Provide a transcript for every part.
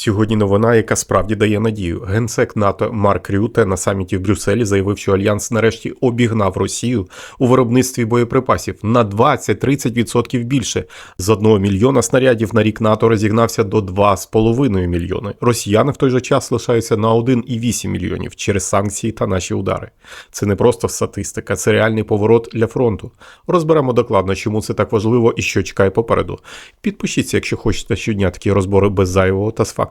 Сьогодні новина, яка справді дає надію. Генсек НАТО Марк Рюте на саміті в Брюсселі заявив, що альянс нарешті обігнав Росію у виробництві боєприпасів на 20-30% більше. З 1 мільйона снарядів на рік НАТО розігнався до 2,5 мільйони. Росіяни в той же час лишаються на 1,8 мільйонів через санкції та наші удари. Це не просто статистика, це реальний поворот для фронту. Розберемо докладно, чому це так важливо і що чекає попереду. Підпишіться, якщо хочете щодня такі розбори без зайвого та з фактами.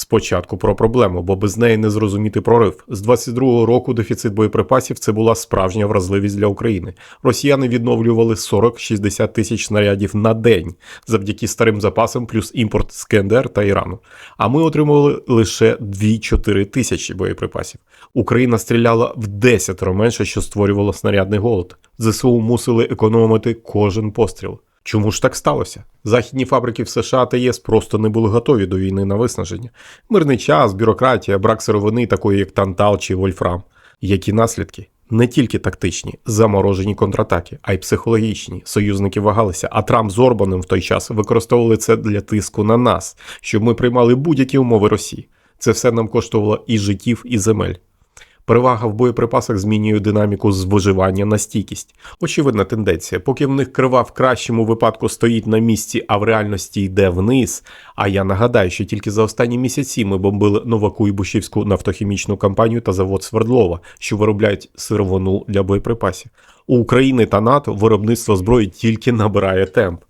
Спочатку про проблему, бо без неї не зрозуміти прорив. З 22-го року дефіцит боєприпасів це була справжня вразливість для України. Росіяни відновлювали 40-60 тисяч снарядів на день завдяки старим запасам, плюс імпорт з КНДР та Ірану. А ми отримували лише 2-4 тисячі боєприпасів. Україна стріляла в 10 менше, що створювало снарядний голод. ЗСУ мусили економити кожен постріл. Чому ж так сталося? Західні фабрики в США та ЄС просто не були готові до війни на виснаження. Мирний час, бюрократія, брак сировини, такої як Тантал чи Вольфрам. Які наслідки? Не тільки тактичні, заморожені контратаки, а й психологічні. Союзники вагалися, а Трамп з Орбаном в той час використовували це для тиску на нас, щоб ми приймали будь-які умови Росії. Це все нам коштувало і життів, і земель. Перевага в боєприпасах змінює динаміку з виживання на стійкість. Очевидна тенденція, поки в них крива в кращому випадку стоїть на місці, а в реальності йде вниз. А я нагадаю, що тільки за останні місяці ми бомбили Новаку і Бушівську нафтохімічну компанію та завод Свердлова, що виробляють сировину для боєприпасів. У України та НАТО виробництво зброї тільки набирає темп.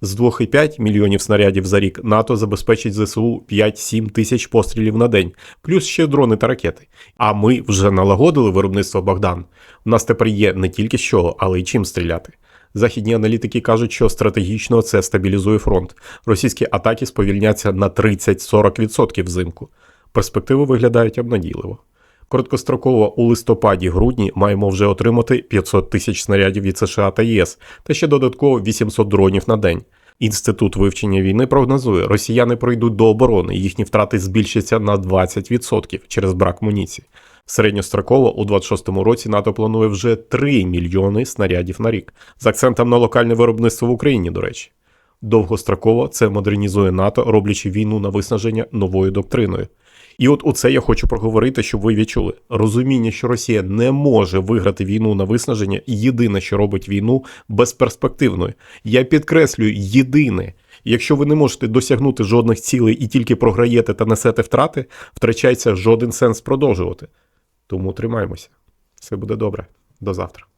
З 2,5 мільйонів снарядів за рік НАТО забезпечить ЗСУ 5-7 тисяч пострілів на день, плюс ще дрони та ракети. А ми вже налагодили виробництво Богдан. У нас тепер є не тільки чого, але й чим стріляти. Західні аналітики кажуть, що стратегічно це стабілізує фронт. Російські атаки сповільняться на 30-40% взимку. Перспективи виглядають обнадійливо. Короткостроково у листопаді-грудні маємо вже отримати 500 тисяч снарядів від США та ЄС та ще додатково 800 дронів на день. Інститут вивчення війни прогнозує, росіяни пройдуть до оборони, їхні втрати збільшаться на 20% через брак муніції. Середньостроково у 26-му році НАТО планує вже 3 мільйони снарядів на рік з акцентом на локальне виробництво в Україні, до речі. Довгостроково це модернізує НАТО, роблячи війну на виснаження новою доктриною. І от у це я хочу проговорити, щоб ви відчули. Розуміння, що Росія не може виграти війну на виснаження, єдине, що робить війну безперспективною. Я підкреслюю, єдине. Якщо ви не можете досягнути жодних цілей і тільки програєте та несете втрати, втрачається жоден сенс продовжувати. Тому тримаємося. Все буде добре. До завтра.